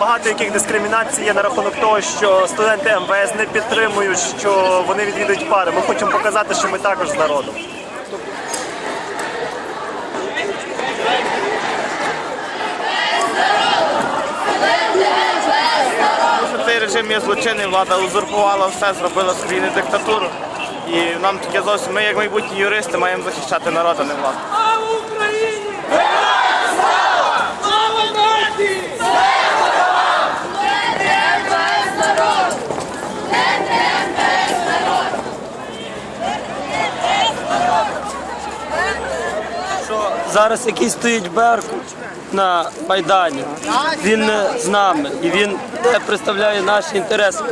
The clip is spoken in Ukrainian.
Багато яких дискримінацій є на рахунок того, що студенти МВС не підтримують, що вони відвідують пари. Ми хочемо показати, що ми також з народом. Цей режим є злочинний, влада узурпувала все, зробила країни диктатуру. І нам таке зовсім, ми як майбутні юристи маємо захищати народ, а не владу. Слава Україні! Слава нації! що зараз який стоїть Беркут на Майдані, він не з нами і він не представляє наші інтереси.